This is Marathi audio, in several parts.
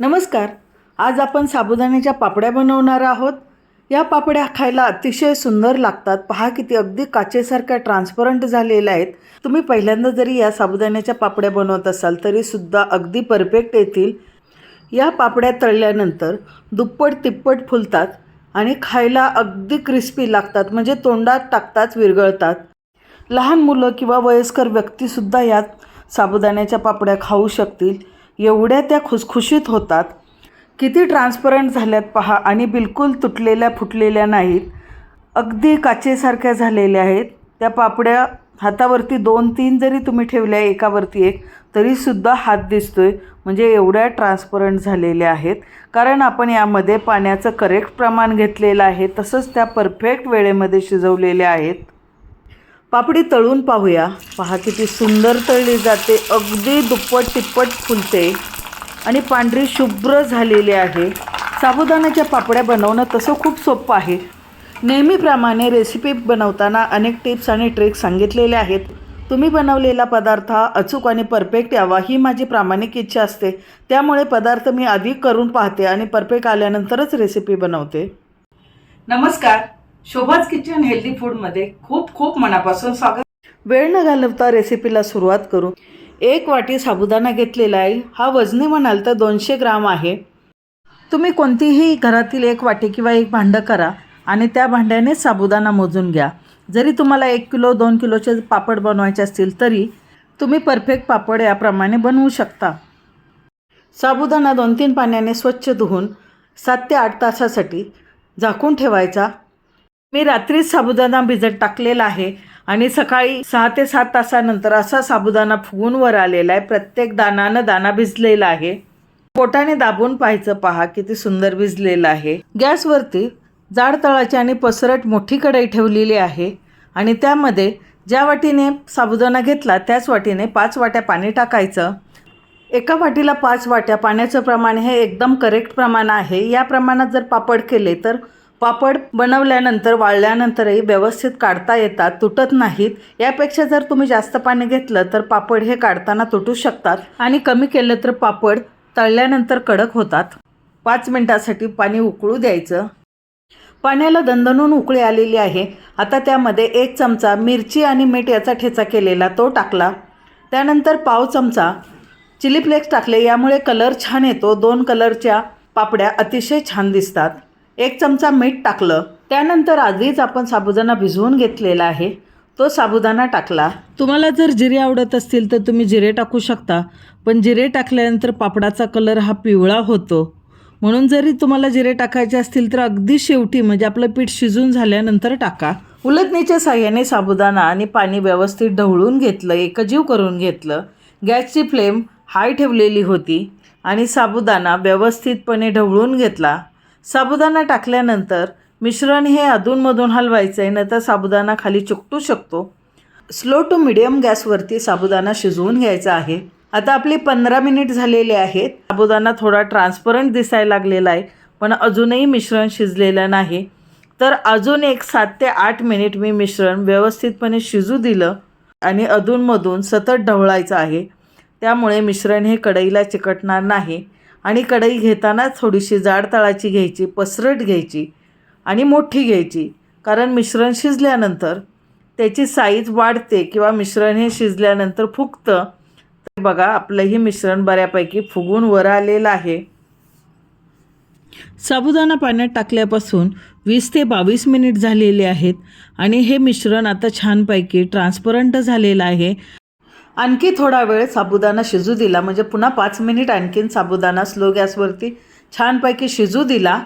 नमस्कार. आज आपण साबुदाण्याच्या पापड्या बनवणार आहोत. या पापड्या खायला अतिशय सुंदर लागतात. पहा किती अगदी काचेसारख्या ट्रान्सपरंट झालेल्या आहेत. तुम्ही पहिल्यांदा जरी या साबुदाण्याच्या पापड्या बनवत असाल तरीसुद्धा अगदी परफेक्ट येतील. या पापड्या तळल्यानंतर दुप्पट तिप्पट फुलतात आणि खायला अगदी क्रिस्पी लागतात. म्हणजे तोंडात टाकताच विरघळतात. लहान मुलं किंवा वयस्कर व्यक्तीसुद्धा यात साबुदाण्याच्या पापड्या खाऊ शकतील. एवढ्या त्या खुसखुशीत होतात. किती ट्रान्सपरंट झाल्यात पहा आणि बिलकुल तुटलेल्या फुटलेल्या नाहीत. अगदी काचेसारख्या झालेल्या आहेत. त्या पापड्या हातावरती दोन तीन जरी तुम्ही ठेवल्या एकावरती एक तरीसुद्धा हात दिसतो आहे म्हणजे एवढ्या ट्रान्सपरंट झालेल्या आहेत. कारण आपण यामध्ये पाण्याचं करेक्ट प्रमाण घेतलेलं आहे. तसंच त्या परफेक्ट वेळेमध्ये शिजवलेल्या आहेत. पापडी तळून पाहूया. पहा किती सुंदर तळली जाते. अगदी दुप्पट तिप्पट फुलते. आणि पांढरी शुभ्र झालेली आहे. साबुदाण्याच्या पापड्या बनवणं तसं खूप सोपं आहे. नेहमीप्रमाणे रेसिपी बनवताना अनेक टिप्स आणि ट्रिक्स सांगितलेले आहेत. तुम्ही बनवलेला पदार्थ हा अचूक आणि परफेक्ट यावा ही माझी प्रामाणिक इच्छा असते. त्यामुळे पदार्थ मी आधी करून पाहते आणि परफेक्ट आल्यानंतरच रेसिपी बनवते. नमस्कार. शोभाज किचन हेल्दी फूडमध्ये खूप खूप मनापासून स्वागत. वेळ न घालवता रेसिपीला सुरुवात करू. एक वाटी साबुदाणा घेतलेला आहे. हा वजनी म्हणाल तर दोनशे ग्राम आहे. तुम्ही कोणतीही घरातील एक वाटी किंवा एक भांडं करा आणि त्या भांड्याने साबुदाणा मोजून घ्या. जरी तुम्हाला एक किलो दोन किलोचे पापड बनवायचे असतील तरी तुम्ही परफेक्ट पापड याप्रमाणे बनवू शकता. साबुदाणा दोन तीन पाण्याने स्वच्छ धुवून सात ते आठ तासासाठी झाकून ठेवायचा. मी रात्रीच साबुदाणा भिजत टाकलेला आहे आणि सकाळी सहा ते सात तासानंतर असा साबुदाणा फुगून वर आलेला आहे. प्रत्येक दानानं दाना भिजलेला आहे. पोटाने दाबून पाहायचं पहा किती सुंदर भिजलेलं आहे. गॅसवरती जाड तळाची आणि पसरट मोठी कढई ठेवलेली आहे आणि त्यामध्ये ज्या वाटीने साबुदाणा घेतला त्याच वाटीने पाच वाट्या पाणी टाकायचं. एका वाटीला पाच वाट्या पाण्याचं प्रमाण हे एकदम करेक्ट प्रमाण आहे. या प्रमाणात जर पापड केले तर पापड बनवल्यानंतर वाळल्यानंतरही व्यवस्थित काढता येतात तुटत नाहीत. यापेक्षा जर तुम्ही जास्त पाणी घेतलं तर पापड हे काढताना तुटू शकतात आणि कमी केलं तर पापड तळल्यानंतर कडक होतात. पाच मिनटासाठी पाणी उकळू द्यायचं. पाण्याला दणदणून उकळी आलेली आहे. आता त्यामध्ये एक चमचा मिरची आणि मीठ याचा ठेचा केलेला तो टाकला. त्यानंतर पाव चमचा चिली फ्लेक्स टाकले. यामुळे कलर छान येतो. दोन कलरच्या पापड्या अतिशय छान दिसतात. एक चमचा मीठ टाकलं. त्यानंतर आधीच आपण साबुदाणा भिजवून घेतलेला आहे. तो साबुदाणा टाकला. तुम्हाला जर जिरे आवडत असतील तर तुम्ही जिरे टाकू शकता पण जिरे टाकल्यानंतर पापडाचा कलर हा पिवळा होतो. म्हणून जरी तुम्हाला जिरे टाकायचे असतील तर अगदी शेवटी म्हणजे आपलं पीठ शिजून झाल्यानंतर टाका. उलटणीच्या साह्याने साबुदाणा आणि पाणी व्यवस्थित ढवळून घेतलं एकजीव करून घेतलं. गॅसची फ्लेम हाय ठेवलेली होती आणि साबुदाणा व्यवस्थितपणे ढवळून घेतला. साबुदाणा टाकल्यानंतर मिश्रण हे अधूनमधून हलवायचं आहे नंतर साबुदाणा खाली चुकटू शकतो. स्लो टू मिडियम गॅसवरती साबुदाणा शिजवून घ्यायचा आहे. आता आपली पंधरा मिनिट झालेले आहेत. साबुदाणा थोडा ट्रान्सपरंट दिसायला लागलेला आहे पण अजूनही मिश्रण शिजलेलं नाही. तर अजून एक सात ते आठ मिनिट मी मिश्रण व्यवस्थितपणे शिजू दिलं आणि अधूनमधून सतत ढवळायचं आहे. त्यामुळे मिश्रण हे कढईला चिकटणार नाही. आणि कढई घेताना थोडीशी जाड तळाची घ्यायची पसरट घ्यायची आणि मोठी घ्यायची. कारण मिश्रण शिजल्यानंतर त्याची साईज वाढते किंवा मिश्रण हे शिजल्यानंतर फुगतं. तर बघा आपलंही मिश्रण बऱ्यापैकी फुगून वर आलेलं आहे. साबुदाणा पाण्यात टाकल्यापासून वीस ते बावीस मिनिट झालेले आहेत आणि हे मिश्रण आता छानपैकी ट्रान्सपरंट झालेलं आहे. आणखी थोडा वेळ साबुदाणा शिजू दिला. म्हणजे पुन्हा पाच मिनिट आणखीन साबुदाणा स्लो गॅसवरती छानपैकी शिजू दिला.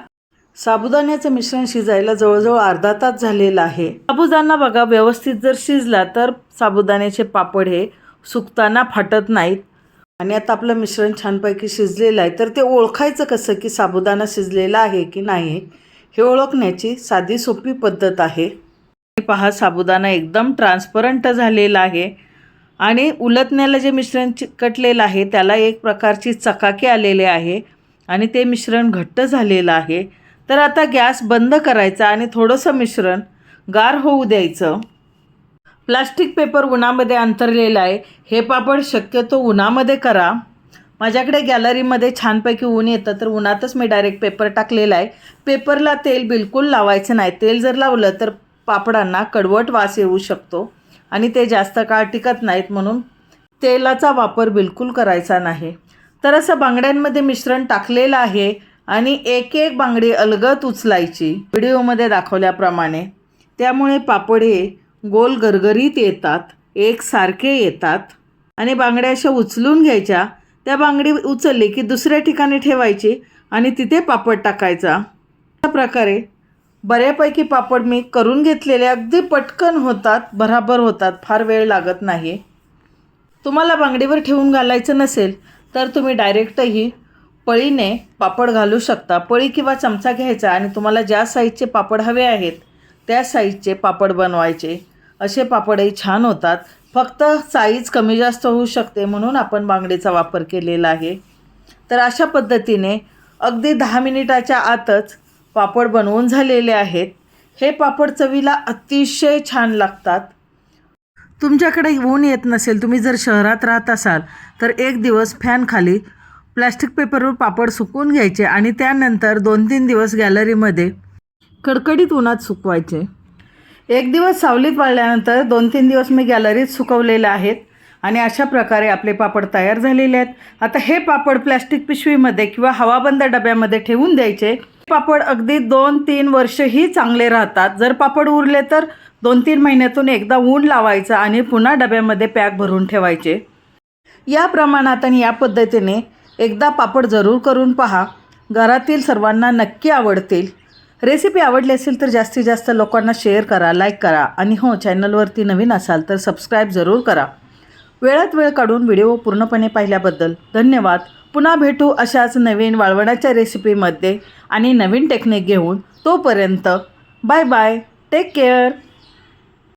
साबुदाण्याचं मिश्रण शिजायला जवळजवळ अर्धा तास झालेला आहे. साबुदाणा बघा व्यवस्थित जर शिजला तर साबुदाण्याचे पापड हे सुकताना फाटत नाहीत. आणि आता आपलं मिश्रण छानपैकी शिजलेलं आहे. तर ते ओळखायचं कसं की साबुदाणा शिजलेला आहे की नाही हे ओळखण्याची साधी सोपी पद्धत आहे. पहा साबुदाणा एकदम ट्रान्सपरंट झालेला आहे. आणि उलटण्याला जे मिश्रण चिकटलेलं आहे त्याला एक प्रकारची चकाकी आलेली आहे आणि ते मिश्रण घट्ट झालेलं आहे. तर आता गॅस बंद करायचा आणि थोडंसं मिश्रण गार होऊ द्यायचं. प्लास्टिक पेपर उन्हामध्ये अंतरलेलं आहे. हे पापड शक्यतो उन्हामध्ये करा. माझ्याकडे गॅलरीमध्ये छानपैकी ऊन येतं तर उन्हातच मी डायरेक्ट पेपर टाकलेला आहे. पेपरला तेल बिलकुल लावायचं नाही. तेल जर लावलं तर पापडांना कडवट वास येऊ शकतो. आणि ते जास्त काळ टिकत नाहीत म्हणून तेलाचा वापर बिलकुल करायचा नाही. तर असं बांगड्यांमध्ये मिश्रण टाकलेलं आहे आणि एक एक बांगडी अलगत उचलायची. व्हिडिओमध्ये दाखवल्याप्रमाणे. त्यामुळे पापड हे गोल गरगरीत येतात एकसारखे येतात. आणि बांगड्या अशा उचलून घ्यायच्या. त्या बांगडी उचलली की दुसऱ्या ठिकाणी ठेवायची आणि तिथे पापड टाकायचा. अशा प्रकारे बऱ्यापैकी पापड मी करून घेतलेले अगदी पटकन होतात भराभर होतात फार वेळ लागत नाही तुम्हाला बांगडीवर ठेवून घालायचं नसेल तर तुम्ही डायरेक्टही पळीने पापड घालू शकता. पळी किंवा चमचा घ्यायचा आणि तुम्हाला ज्या साईजचे पापड हवे आहेत त्या साईजचे पापड बनवायचे. असे पापडही छान होतात. फक्त साईज कमी जास्त होऊ शकते म्हणून आपण बांगडीचा वापर केलेला आहे. तर अशा पद्धतीने अगदी दहा मिनिटाच्या आतच पापड बनवून झालेले आहेत. हे पापड चवीला अतिशय छान लागतात. तुमच्याकडे ऊन येत नसेल तुम्ही जर शहरात राहत असाल तर एक दिवस फॅन खाली प्लॅस्टिक पेपरवर पापड सुकवून घ्यायचे आणि त्यानंतर दोन तीन दिवस गॅलरीमध्ये कडकडीत उन्हात सुकवायचे. एक दिवस सावलीत वाळल्यानंतर दोन तीन दिवस मी गॅलरीत सुकवलेले आहेत आणि अशा प्रकारे आपले पापड तयार झालेले आहेत. आता हे पापड प्लॅस्टिक पिशवीमध्ये किंवा हवाबंद डब्यामध्ये ठेवून द्यायचे पापड अगदी दोन तीन वर्षही चांगले राहतात. जर पापड उरले तर दोन तीन महिन्यातून एकदा ऊन लावायचं आणि पुन्हा डब्यामध्ये पॅक भरून ठेवायचे. या प्रमाणात आणि या पद्धतीने एकदा पापड जरूर करून पहा. घरातील सर्वांना नक्की आवडतील. रेसिपी आवडली असेल तर जास्तीत जास्त लोकांना शेअर करा लाईक करा आणि हो चॅनलवरती नवीन असाल तर सबस्क्राईब जरूर करा. वेळात वेळ काढून व्हिडिओ पूर्णपणे पाहिल्याबद्दल धन्यवाद. पुन्हा भेटू अशाच नवीन वाळवणाच्या रेसिपीमध्ये आणि नवीन टेक्निक घेऊन तोपर्यंत बाय बाय टेक केअर